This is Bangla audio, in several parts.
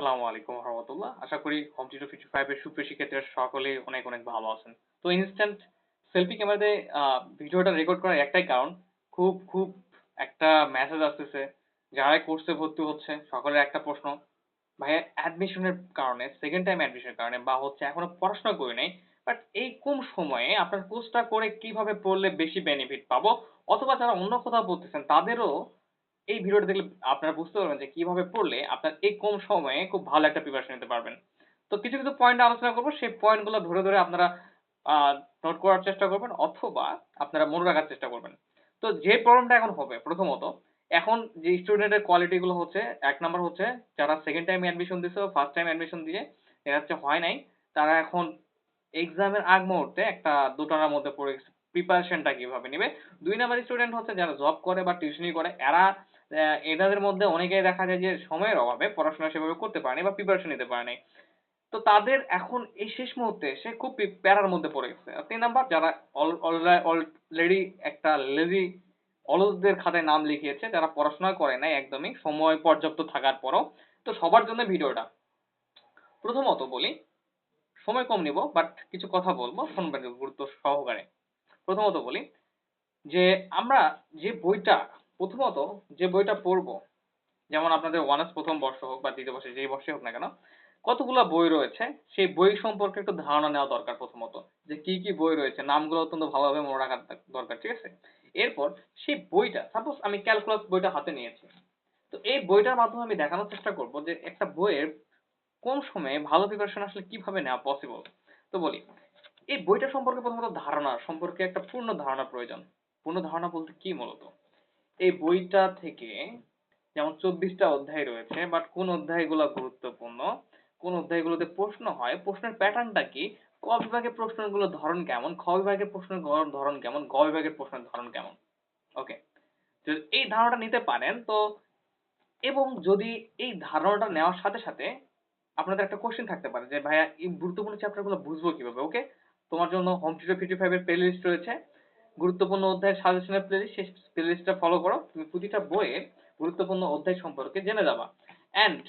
আসসালামু আলাইকুম রহমতুল্লাহ। আশা করি হোম টিউটর ফিফটি ফাইভের সুপ্রিয় শিক্ষার্থীরা সকলেই অনেক অনেক ভালো আছেন। তো ইনস্ট্যান্ট সেলফি ক্যামেরাতে ভিডিওটা রেকর্ড করার একটাই কারণ, খুব খুব একটা মেসেজ আসতেছে, যারাই কোর্সে ভর্তি হচ্ছে, সকলের একটা প্রশ্ন, ভাইয়া অ্যাডমিশনের কারণে সেকেন্ড টাইম অ্যাডমিশনের কারণে, বা হচ্ছে এখনও পড়াশোনা করি নাই বাট এই কম সময়ে আপনার কোর্সটা করে কীভাবে পড়লে বেশি বেনিফিট পাবো, অথবা যারা অন্য কোথাও পড়তেছেন, তাদেরও এই ভিডিওটা দেখলে আপনারা বুঝতে পারবেন যে কীভাবে পড়লে আপনার এই কম সময়ে খুব ভালো একটা প্রিপারেশন নিতে পারবেন। তো কিছু কিছু পয়েন্ট আলোচনা করব, সেই পয়েন্টগুলো ধরে ধরে আপনারা নোট করার চেষ্টা করবেন অথবা আপনারা মনে রাখার চেষ্টা করবেন। তো যে প্রবলেমটা এখন হবে, প্রথমত, এখন যে স্টুডেন্টের কোয়ালিটি গুলো হচ্ছে, এক নাম্বার হচ্ছে, যারা সেকেন্ড টাইম অ্যাডমিশন দিছে ফার্স্ট টাইম অ্যাডমিশন দিয়ে দেখা যাচ্ছে হয় নাই, তারা এখন এক্সামের আগ মুহূর্তে একটা দুটানার মধ্যে পড়ে গেছে। প্রিপারেশনটা কীভাবে নেবে? দুই নাম্বার স্টুডেন্ট হচ্ছে যারা জব করে বা টিউশনি করে, এরা এনাদের মধ্যে অনেকেই দেখা যায় যে সময়ের অভাবে পড়াশোনা সেভাবে করতে পারেনি বা প্রিপারেশন নিতে পারেনি। তো তাদের এখন এই শেষ মুহূর্তে সে খুব প্যারার মধ্যে পড়ে গেছে। আর তিন নাম্বার যারা অলরেডি একটা লেজি অলসদের খাতায় নাম লিখিয়েছে, যারা পড়াশোনা করে নাই একদমই, সময় পর্যাপ্ত থাকার পরও, তো সবার জন্য ভিডিওটা। প্রথমত বলি, সময় কম নিব বাট কিছু কথা বলব শুনবেন গুরুত্ব সহকারে। প্রথমত বলি, যে আমরা যে বইটা প্রথমত যে বইটা পড়ব, যেমন আপনাদের ওয়ানার্স প্রথম বর্ষ হোক বা দ্বিতীয় বর্ষে যেই বর্ষে হোক না কেন, কতগুলো বই রয়েছে, সেই বই সম্পর্কে একটু ধারণা নেওয়া দরকার প্রথমত, যে কি কি বই রয়েছে, নামগুলো অত্যন্ত ভালোভাবে মনে রাখার দরকার, ঠিক আছে? এরপর সেই বইটা সাপোজ আমি ক্যালকুলাস বইটা হাতে নিয়েছি, তো এই বইটার মাধ্যমে আমি দেখানোর চেষ্টা করব যে একটা বইয়ের কম সময়ে ভালো প্রিপারেশন আসলে কীভাবে নেওয়া পসিবল তো বলি, এই বইটা সম্পর্কে প্রথমত ধারণা, সম্পর্কে একটা পূর্ণ ধারণা প্রয়োজন। পূর্ণ ধারণা বলতে কি মূলত? এই বইটা থেকে যেমন চব্বিশটা অধ্যায় রয়েছে বাট কোন অধ্যায়গুলো গুরুত্বপূর্ণ? কোন অধ্যায়গুলোতে প্রশ্ন হয়, প্রশ্নের প্যাটার্নটা কি? ক বিভাগের প্রশ্নগুলো ধরন কেমন? খ বিভাগের প্রশ্নের ধরন কেমন? গ বিভাগের প্রশ্নের ধরন কেমন? ওকে যদি এই ধারণাটা নিতে পারেন, তো এবং যদি এই ধারণাটা নেওয়ার সাথে সাথে আপনাদের একটা কোশ্চেন থাকতে পারে যে, ভাইয়া, এই গুরুত্বপূর্ণ চ্যাপ্টারগুলো বুঝব কীভাবে? ওকে তোমার জন্য হোম টিউটর ফিফটি ফাইভ এর প্লে লিস্ট রয়েছে। গুরুত্বপূর্ণ অধ্যায়ের সাজেশনের প্লে লিস্ট সেই প্লে লিস্টটা ফলো করো। তুমি প্রতিটা বইয়ের গুরুত্বপূর্ণ অধ্যায় সম্পর্কে জেনে যাবা। অ্যান্ড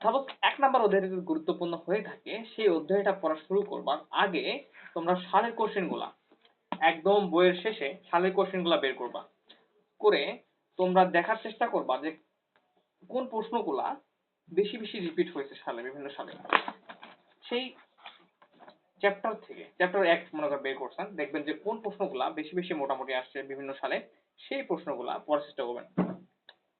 সাপোজ এক নাম্বার অধ্যায় যদি গুরুত্বপূর্ণ হয়ে থাকে, সেই অধ্যায়টা পড়া শুরু করবার আগে তোমরা সালের কোশ্চেনগুলা, একদম বইয়ের শেষে সালের কোশ্চেনগুলা বের করবা। করে তোমরা দেখার চেষ্টা করবা যে কোন প্রশ্নগুলা বেশি বেশি রিপিট হয়েছে সালে, বিভিন্ন সালে। সেই চ্যাপ্টার থেকে চ্যাপ্টার এক মনে করেন বের করছেন, দেখবেন যে কোন প্রশ্নগুলা বেশি বেশি মোটামুটি আসছে বিভিন্ন সালে, সেই প্রশ্নগুলা পড়ার চেষ্টা করবেন।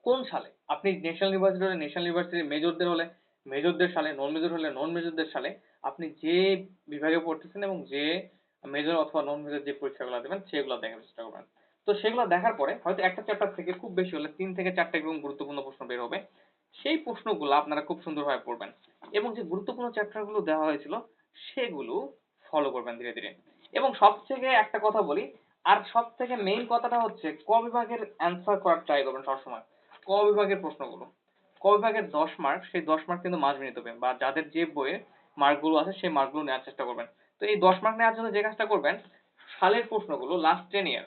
কোন সালে? আপনি ন্যাশনাল ইউনিভার্সিটি হলে ন্যাশনাল ইউনিভার্সিটি মেজরদের হলে মেজরদের সালে নন মেজর হলে নন মেজরদের সালে, আপনি যে বিভাগে পড়তেছেন এবং যে মেজর অথবা নন মেজর যে পরীক্ষাগুলো দেবেন, সেগুলো দেখার চেষ্টা করবেন। তো সেগুলো দেখার পরে হয়তো একটা চ্যাপ্টার থেকে খুব বেশি হলে তিন থেকে চারটা এবং গুরুত্বপূর্ণ প্রশ্ন বের হবে। সেই প্রশ্নগুলো আপনারা খুব সুন্দরভাবে পড়বেন। এবং যে গুরুত্বপূর্ণ চ্যাপ্টারগুলো দেওয়া হয়েছিল সেগুলো ফলো করবেন ধীরে ধীরে। এবং সব থেকে একটা কথা বলি, আর সব থেকে মেইন কথাটা হচ্ছে, ক বিভাগের অ্যান্সার করার ট্রাই করবেন সবসময়। ক বিভাগের প্রশ্নগুলো। ক বিভাগের দশ মার্ক সেই দশ মার্ক কিন্তু মাঝ নিতে হবে, বা যাদের যে বইয়ে মার্কগুলো আছে, সেই মার্কগুলো নেওয়ার চেষ্টা করবেন। তো এই দশ মার্ক নেওয়ার জন্য যে কাজটা করবেন, সালের প্রশ্নগুলো লাস্ট টেন ইয়ার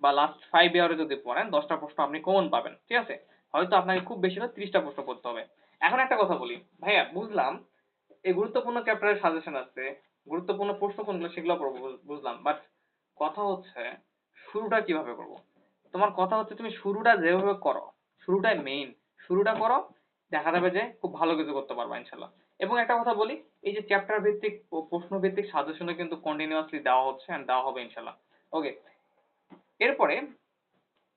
বা লাস্ট ফাইভ ইয়ারে যদি পড়েন, দশটা প্রশ্ন আপনি কমন পাবেন, ঠিক আছে? হয়তো আপনাকে খুব বেশি হলে ত্রিশটা প্রশ্ন পড়তে হবে। এখন একটা কথা বলি, ভাইয়া, বুঝলাম এই গুরুত্বপূর্ণ চ্যাপ্টারের সাজেশন আছে, গুরুত্বপূর্ণ প্রশ্ন কোনগুলো সেগুলো পড়ব বুঝলাম। বাট কথা হচ্ছে, শুরুটা কীভাবে করব? তোমার কথা হচ্ছে তুমি শুরুটা যেভাবে করো, শুরুটাই মেইন শুরুটা করো, দেখা যাবে যে খুব ভালো কিছু করতে পারবা, ইনশাল্লাহ। এবং একটা কথা বলি, এই যে চ্যাপ্টার ভিত্তিক প্রশ্ন ভিত্তিক সাজেশনে কিন্তু কন্টিনিউয়াসলি দেওয়া হচ্ছে এন্ড দেওয়া হবে, ইনশাল্লাহ। ওকে এরপরে,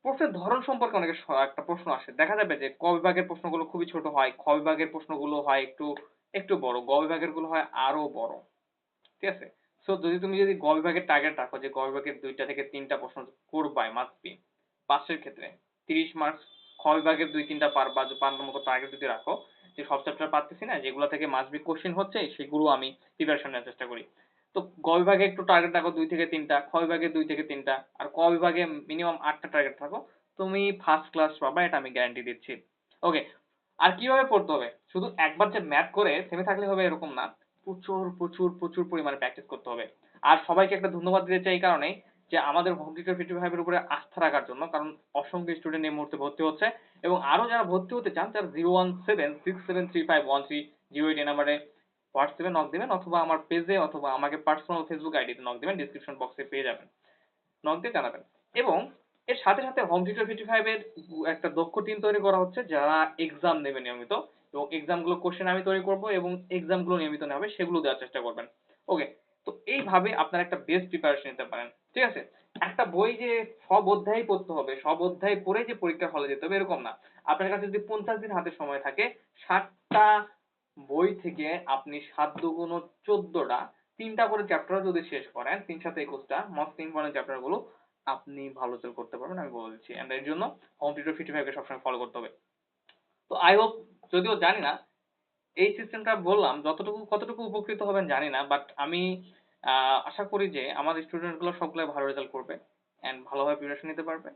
প্রশ্নের ধরন সম্পর্কে অনেক একটা প্রশ্ন আসে। দেখা যাবে যে ক বিভাগের প্রশ্নগুলো খুবই ছোট হয়, খ বিভাগের প্রশ্নগুলো হয় একটু একটু বড়, গ বিভাগেরগুলো হয় আরও বড়। ঠিক আছে? সো যদি তুমি যদি গ বিভাগের টার্গেট রাখো যে গ বিভাগের দুইটা থেকে তিনটা প্রশ্ন করবাই মাস্ট বি পাঁচের ক্ষেত্রে তিরিশ মার্কস খ বিভাগের দুই তিনটা পার বা পার মতো টার্গেট যদি রাখো, যে সব চ্যাপ্টার পারতেছি না, যেগুলো থেকে মাস্ট বি কোশ্চেন হচ্ছে, সেগুলো আমি প্রিপারেশন নেওয়ার চেষ্টা করি। তো গ বিভাগে একটু টার্গেট রাখো দুই থেকে তিনটা, খ বিভাগে দুই থেকে তিনটা, আর ক বিভাগে মিনিমাম আটটা টার্গেট রাখো, তুমি ফার্স্ট ক্লাস পাবা, এটা আমি গ্যারান্টি দিচ্ছি। ওকে আর কীভাবে পড়তে হবে? শুধু একবার যে ম্যাথ করে থেমে থাকলে হবে এরকম না। প্রচুর প্রচুর প্রচুর পরিমাণে প্র্যাকটিস করতে হবে। আর সবাইকে একটা ধন্যবাদ দিতে চাই এই কারণে যে আমাদের হোম ফিফটি ফাইভের উপরে আস্থা রাখার জন্য, কারণ অসংখ্য স্টুডেন্ট এই মুহূর্তে ভর্তি হচ্ছে। এবং আরও যারা ভর্তি হতে চান, তারা zero one seven six seven three five one three zero eight এই নাম্বারে হোয়াটসঅ্যাপে নক দিবেন অথবা আমার পেজে অথবা আমাকে পার্সোনাল ফেসবুক আইডিতে নক দিবেন ডিসক্রিপশন বক্সে পেয়ে যাবেন। নক দিয়ে জানাবেন। এবং এর সাথে সাথে হোম টিউটর ফিফটি ফাইভের একটা দক্ষ টিম তৈরি করা হচ্ছে, যারা এক্সাম নেবে নিয়মিত এবং এক্সামগুলো কোশ্চেন আমি তৈরি করব এবং এক্সামগুলো নিয়মিত নেওয়া হবে, সেগুলো দেওয়ার চেষ্টা করবেন। ওকে তো এইভাবে আপনারা একটা বেস্ট প্রিপারেশন নিতে পারেন, ঠিক আছে? একটা বই যে সব অধ্যায় পড়তে হবে, সব অধ্যায় পড়ে যে পরীক্ষার হলে যেতে হবে, এরকম না। আপনার কাছে যদি পঞ্চাশ দিন হাতে সময় থাকে ষাটটা বই থেকে আপনি সাত দুগুণ চোদ্দটা, তিনটা করে চ্যাপ্টার যদি শেষ করেন, তিন সাথে একুশটা মোস্ট ইম্পর্টেন্ট চ্যাপ্টারগুলো আপনি ভালো সেল করতে পারবেন আমি বলে দিচ্ছি এন্ড এর জন্য হোম টিউটর ফিফটি ফাইভকে সবসময় ফলো করতে হবে। তো আই হোপ যদিও জানি না এই সিস্টেমটা বললাম যতটুকু কতটুকু উপকৃত হবেন জানি না বাট আমি আহ, আশা করি যে আমার স্টুডেন্টগুলো সবগুলো ভালো রেজাল্ট করবে এন্ড ভালোভাবে প্রিপারেশন নিতে পারবে।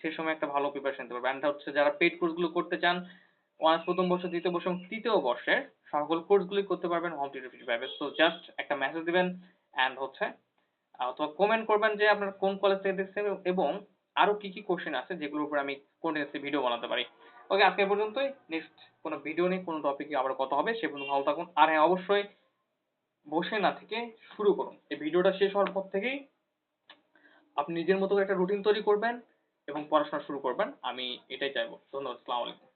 সেই সময় একটা ভালো প্রিপারেশন নিতে পারবে। এন্ড হচ্ছে যারা পেড কোর্সগুলো করতে চান অনার্স প্রথম বর্ষ দ্বিতীয় বর্ষ এবং তৃতীয় বর্ষের সকল কোর্স গুলি করতে পারবেন হোম টিউটর ফিফটি ফাইভে সো জাস্ট একটা মেসেজ দিবেন এন্ড হচ্ছে অথবা কমেন্ট করবেন যে আপনার কোন কলেজ থেকে দেখছেন এবং আরও কি কি কোশ্চেন আছে যেগুলোর উপর আমি কন্টিনিউসলি ভিডিও বানাতে পারি। ওকে আজকে পর্যন্তই। নেক্সট কোনো ভিডিও নেই কোনো টপিকে আবার কথা হবে। সে পর্যন্ত ভালো থাকুন। আর হ্যাঁ অবশ্যই বসে না থেকে শুরু করুন। এই ভিডিওটা শেষ হওয়ার পর থেকেই আপনি নিজের মতো একটা রুটিন তৈরি করবেন এবং পড়াশোনা শুরু করবেন। আমি এটাই চাইব। ধন্যবাদ। আসসালামু আলাইকুম।